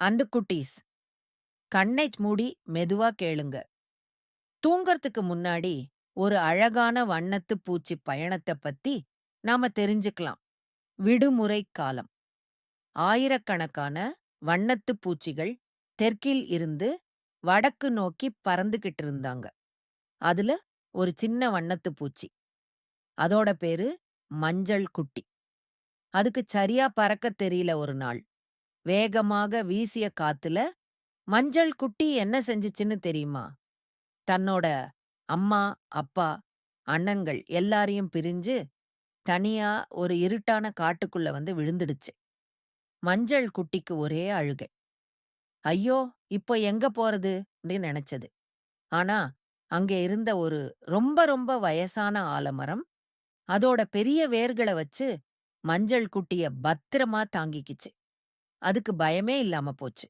And குட்டீஸ், கண்ணை மூடி மெதுவா கேளுங்க. தூங்கறதுக்கு முன்னாடி ஒரு அழகான வண்ணத்து பூச்சி பயணத்த பத்தி நாம தெரிஞ்சுக்கலாம். விடுமுறை காலம். ஆயிரக்கணக்கான வண்ணத்து பூச்சிகள் தெற்கில் இருந்து வடக்கு நோக்கி பறந்துகிட்டு இருந்தாங்க. அதுல ஒரு சின்ன வண்ணத்து பூச்சி. அதோட பேரு மஞ்சள் குட்டி. அதுக்கு சரியா பறக்கத் தெரியல ஒரு நாள். வேகமாக வீசிய காத்துல மஞ்சள் குட்டி என்ன செஞ்சுச்சுன்னு தெரியுமா? தன்னோட அம்மா, அப்பா, அண்ணன்கள் எல்லாரையும் பிரிஞ்சு தனியா ஒரு இருட்டான காட்டுக்குள்ள வந்து விழுந்துடுச்சு. மஞ்சள் குட்டிக்கு ஒரே அழுகை. ஐயோ! இப்போ எங்க போறது? அப்படின்னு நினைச்சது. ஆனா, அங்கே இருந்த ஒரு ரொம்ப ரொம்ப வயசான ஆலமரம், அதோட பெரிய வேர்கள வச்சு மஞ்சள் குட்டிய பத்திரமா தாங்கிக்கிச்சு. அதுக்கு பயமே இல்லாம போச்சு.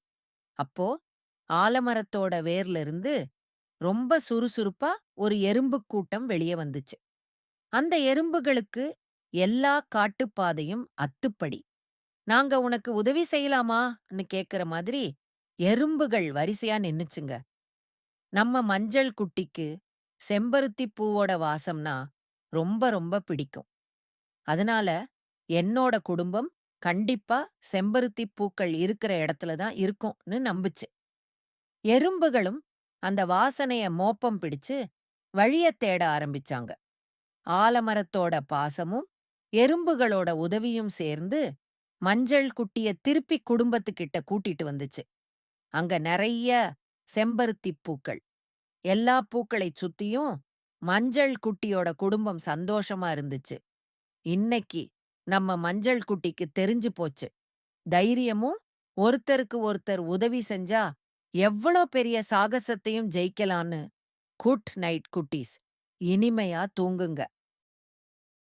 அப்போ ஆலமரத்தோட வேர்ல இருந்து ரொம்ப சுறுசுறுப்பா ஒரு எறும்புக் கூட்டம் வெளியே வந்துச்சு. அந்த எறும்புகளுக்கு எல்லா காட்டுப்பாதையும் அத்துப்படி. நாங்க உனக்கு உதவி செய்யலாமான்னு கேக்குற மாதிரி எறும்புகள் வரிசையா நின்னுச்சுங்க. நம்ம மஞ்சள் குட்டிக்கு செம்பருத்திப் பூவோட வாசம்னா ரொம்ப ரொம்ப பிடிக்கும். அதனால என்னோட குடும்பம் கண்டிப்பா செம்பருத்திப் பூக்கள் இருக்கிற இடத்துல தான் இருக்கும்னு நம்புச்சு. எறும்புகளும் அந்த வாசனைய மோப்பம் பிடிச்சு வழியத் தேட ஆரம்பிச்சாங்க. ஆலமரத்தோட பாசமும் எறும்புகளோட உதவியும் சேர்ந்து மஞ்சள் குட்டிய திருப்பி குடும்பத்துக்கிட்ட கூட்டிட்டு வந்துச்சு. அங்க நிறைய செம்பருத்திப் பூக்கள். எல்லா பூக்களைச் சுத்தியும் மஞ்சள் குட்டியோட குடும்பம் சந்தோஷமா இருந்துச்சு. இன்னைக்கு நம்ம மஞ்சள் குட்டிக்கு தெரிஞ்சு போச்சு. தைரியமும் ஒருத்தருக்கு ஒருத்தர் உதவி செஞ்சா எவ்வளோ பெரிய சாகசத்தையும் ஜெயிக்கலான்னு. குட் நைட் குட்டீஸ். இனிமையா தூங்குங்க.